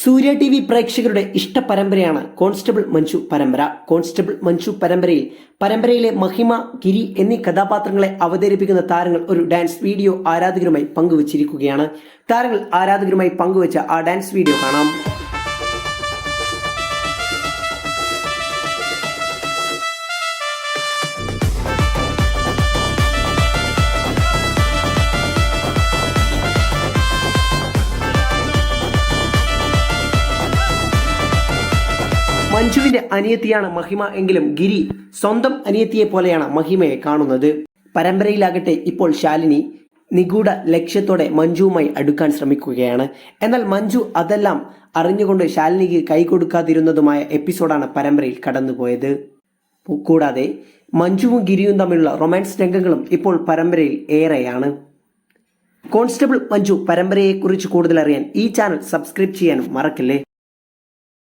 സൂര്യ T V പ്രേക്ഷകരുടെ ഇഷ്ട പരമ്പരയാണ് constable Manju പരമ്പര. കോൺസ്റ്റബിൾ മഞ്ജു പരമ്പരയിൽ പരമ്പരയിലെ മഹിമ ഗിരി എന്നീ കഥാപാത്രങ്ങളെ അവതരിപ്പിക്കുന്ന താരങ്ങൾ ഒരു ഡാൻസ് വീഡിയോ ആരാധകരുമായി പങ്കുവച്ചിരിക്കുകയാണ്. താരങ്ങൾ ആരാധകരുമായി പങ്കുവച്ച ആ ഡാൻസ് വീഡിയോ കാണാം. മഞ്ജുവിന്റെ അനിയത്തിയാണ് മഹിമ എങ്കിലും ഗിരി സ്വന്തം അനിയത്തിയെ പോലെയാണ് മഹിമയെ കാണുന്നത്. പരമ്പരയിലാകട്ടെ ഇപ്പോൾ ശാലിനി നിഗൂഢ ലക്ഷ്യത്തോടെ മഞ്ജുവുമായി അടുക്കാൻ ശ്രമിക്കുകയാണ്. എന്നാൽ മഞ്ജു അതെല്ലാം അറിഞ്ഞുകൊണ്ട് ശാലിനിക്ക് കൈ കൈകൊടുക്കാതിരുന്നതുമായ എപ്പിസോഡാണ് പരമ്പരയിൽ കടന്നുപോയത്. കൂടാതെ മഞ്ജുവും ഗിരിയും തമ്മിലുള്ള റൊമാൻസ് രംഗങ്ങളും ഇപ്പോൾ പരമ്പരയിൽ ഏറെയാണ്. കോൺസ്റ്റബിൾ മഞ്ജു പരമ്പരയെക്കുറിച്ച് കൂടുതലറിയാൻ ഈ ചാനൽ സബ്സ്ക്രൈബ് ചെയ്യാനും മറക്കല്ലേ?